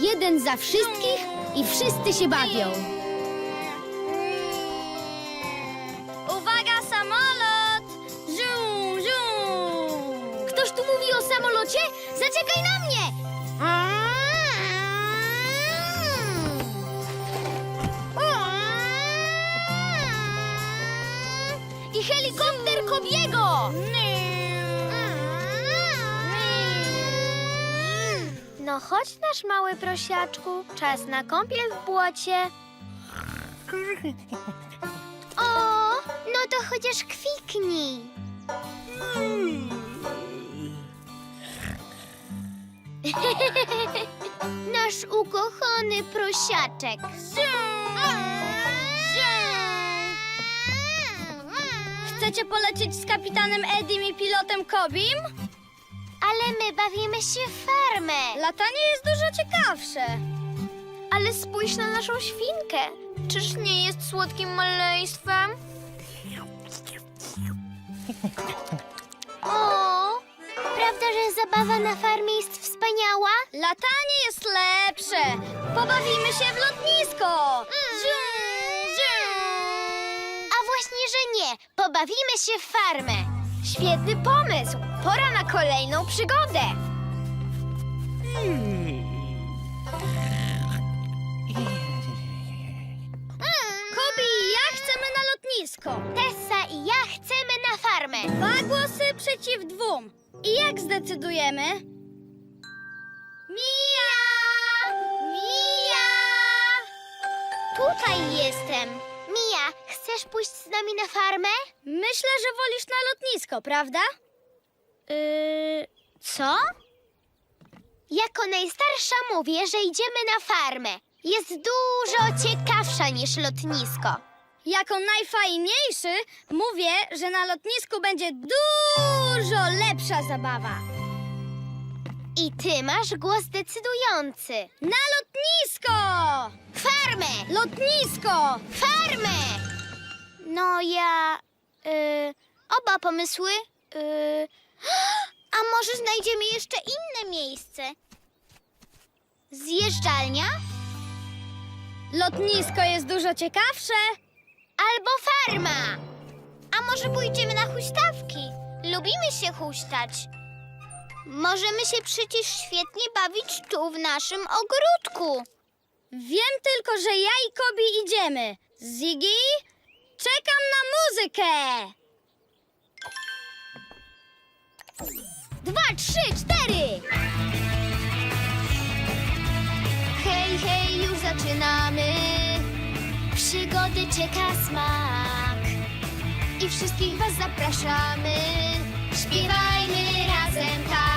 Jeden za wszystkich i wszyscy się bawią. Uwaga, samolot! Ziu, ziu! Ktoś tu mówi o samolocie? Zaczekaj na mnie! I helikopter Kobiego! No chodź nasz mały prosiaczku, czas na kąpiel w błocie. O, no to chociaż kwiknij. Nasz ukochany prosiaczek. Chcecie polecieć z kapitanem Edim i pilotem Kobim? Ale my bawimy się w farmę. Latanie jest dużo ciekawsze. Ale spójrz na naszą świnkę. Czyż nie jest słodkim maleństwem? O, prawda, że zabawa na farmie jest wspaniała? Latanie jest lepsze. Pobawimy się w lotnisko. Ziu. A właśnie, że nie. Pobawimy się w farmę. Świetny pomysł. Pora na kolejną przygodę. Kobi i ja chcemy na lotnisko. Tessa i ja chcemy na farmę. Dwa głosy przeciw dwóm. I jak zdecydujemy? Mija! Mija! Tutaj jestem. Chcesz pójść z nami na farmę? Myślę, że wolisz na lotnisko, prawda? Yy, co? Jako najstarsza mówię, że idziemy na farmę. Jest dużo ciekawsza niż lotnisko. Jako najfajniejszy mówię, że na lotnisku będzie dużo lepsza zabawa. I ty masz głos decydujący. Na lotnisko! Farmę! Lotnisko! Farmę! No ja... Yy, oba pomysły... Yy, a może znajdziemy jeszcze inne miejsce? Zjeżdżalnia? Lotnisko jest dużo ciekawsze. Albo farma! A może pójdziemy na huśtawki? Lubimy się huśtać. Możemy się przecież świetnie bawić tu w naszym ogródku. Wiem tylko, że ja i Kobi idziemy. Ziggy, czekam na muzykę. Dwa, trzy, cztery! Hej, hej, już zaczynamy. Przygody czeka smak. I wszystkich was zapraszamy. Śpiewajmy razem tak.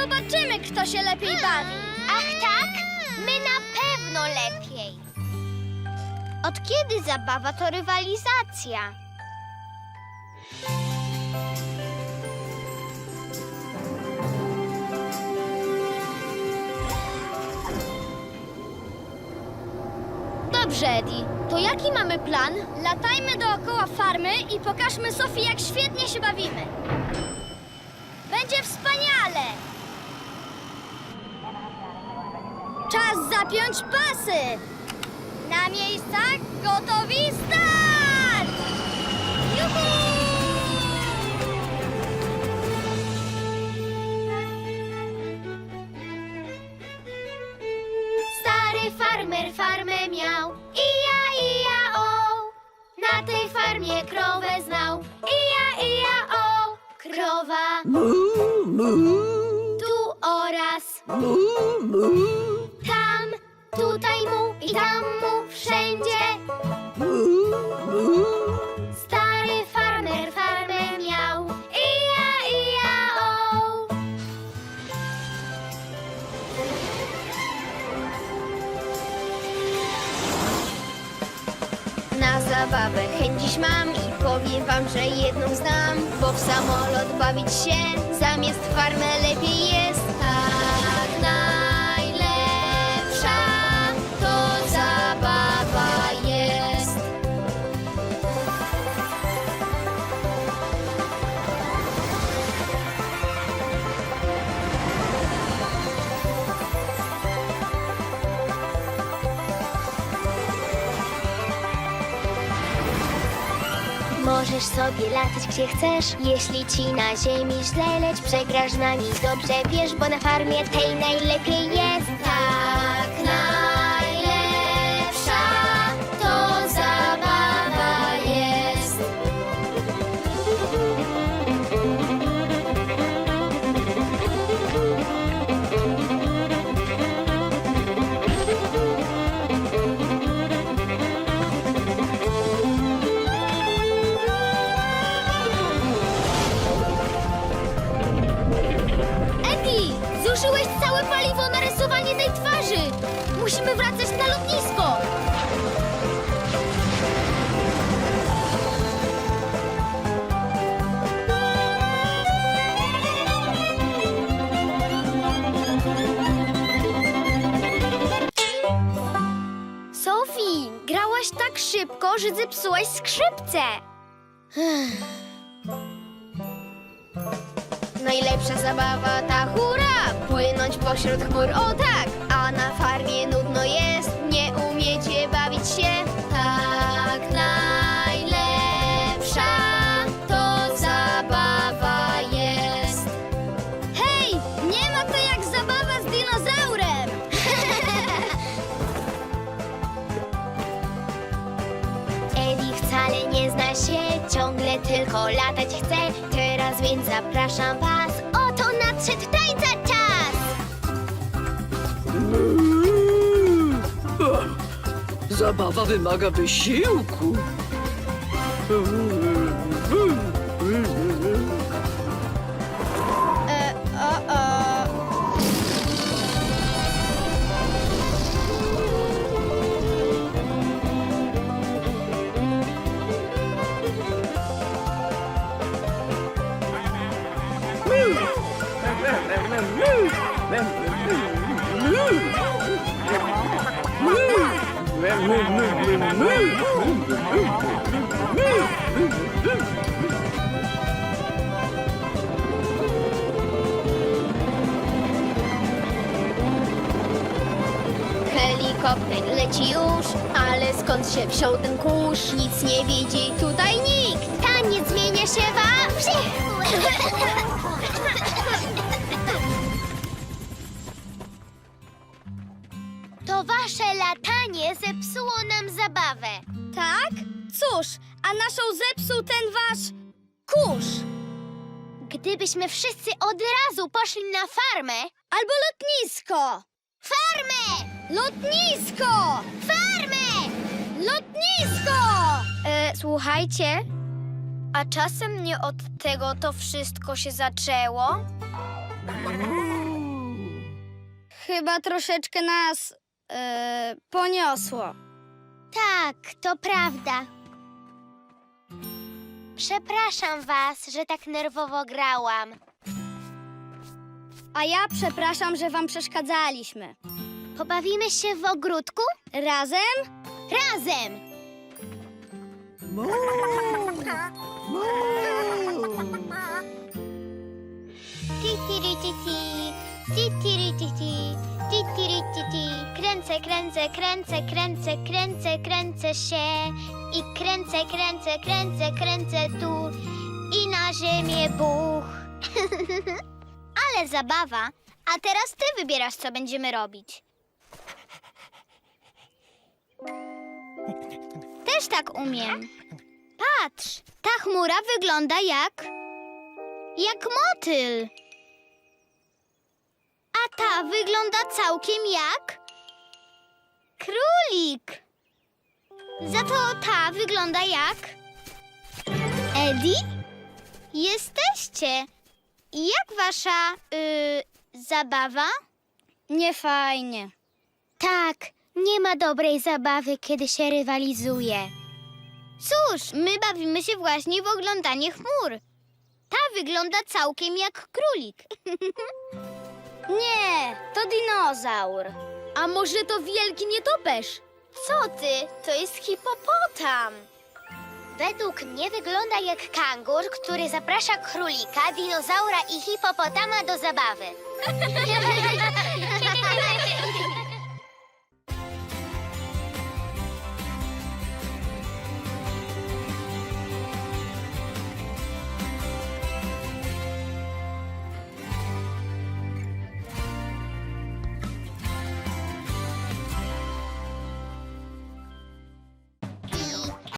Zobaczymy, kto się lepiej bawi. Ach tak? My na pewno lepiej. Od kiedy zabawa to rywalizacja? Dobrze, Eddie. To jaki mamy plan? Latajmy dookoła farmy i pokażmy Sofii, jak świetnie się bawimy. Będzie wspaniale! Czas zapiąć pasy! Na miejscach, gotowi, start! Juhu! Stary farmer farmę miał i ja, i ja, o. Na tej farmie krowę znał i ja, i ja, o. Krowa tu oraz tam, tutaj mu i tam mu, wszędzie. Stary farmer farmę miał, i ja, i ja, o. Na zabawę chęć dziś mam i powiem wam, że jedną znam, bo w samolot bawić się zamiast farmę lepiej jest. Możesz sobie latać gdzie chcesz, jeśli ci na ziemi źle, lecz przegrasz nami dobrze, wiesz, bo na farmie tej najlepiej jest. Tak, Musimy wracać na lotnisko. Sophie, grałaś tak szybko, że zepsułaś skrzypce. Najlepsza zabawa ta hura, płynąć pośród chmur, o tak! Na farmie nudno jest, nie umiecie bawić się. Tak, najlepsza to zabawa jest. Hej, nie ma to jak zabawa z dinozaurem. Eddie wcale nie zna się, ciągle tylko latać chce. Teraz więc zapraszam was, oto nadszedł tańca! Zabawa wymaga wysiłku. Helikopter leci już, ale skąd się wziął ten kurz? Nic nie widzi tutaj nikt. Taniec zmienia się w To wasze latanie zepsuło nam zabawę. Tak? Cóż, a naszą zepsuł ten wasz kurz. Gdybyśmy wszyscy od razu poszli na farmę. Albo lotnisko. Farmę! Lotnisko! Farmę! Lotnisko! E, słuchajcie, a czasem nie od tego to wszystko się zaczęło? Chyba troszeczkę nas e, poniosło. Tak, to prawda. Przepraszam was, że tak nerwowo grałam. A ja przepraszam, że wam przeszkadzaliśmy. Pobawimy się w ogródku? Razem? Razem! Titiri-titi, Kręcę, kręcę, kręcę, kręcę, kręcę, się i kręcę, kręcę, kręcę, kręcę tu i na ziemię buch. Ale zabawa. A teraz ty wybierasz, co będziemy robić. Też tak umiem. Patrz, ta chmura wygląda jak. jak motyl. A ta wygląda całkiem jak. Królik. Za to ta wygląda jak. Eddie? Jesteście. Jak wasza. y, zabawa? Nie fajnie. Tak, nie ma dobrej zabawy, kiedy się rywalizuje. Cóż, my bawimy się właśnie w oglądanie chmur. Ta wygląda całkiem jak królik. Nie, to dinozaur. A może to wielki nietoperz? Co ty? To jest hipopotam. Według mnie wygląda jak kangur, który zaprasza królika, dinozaura i hipopotama do zabawy.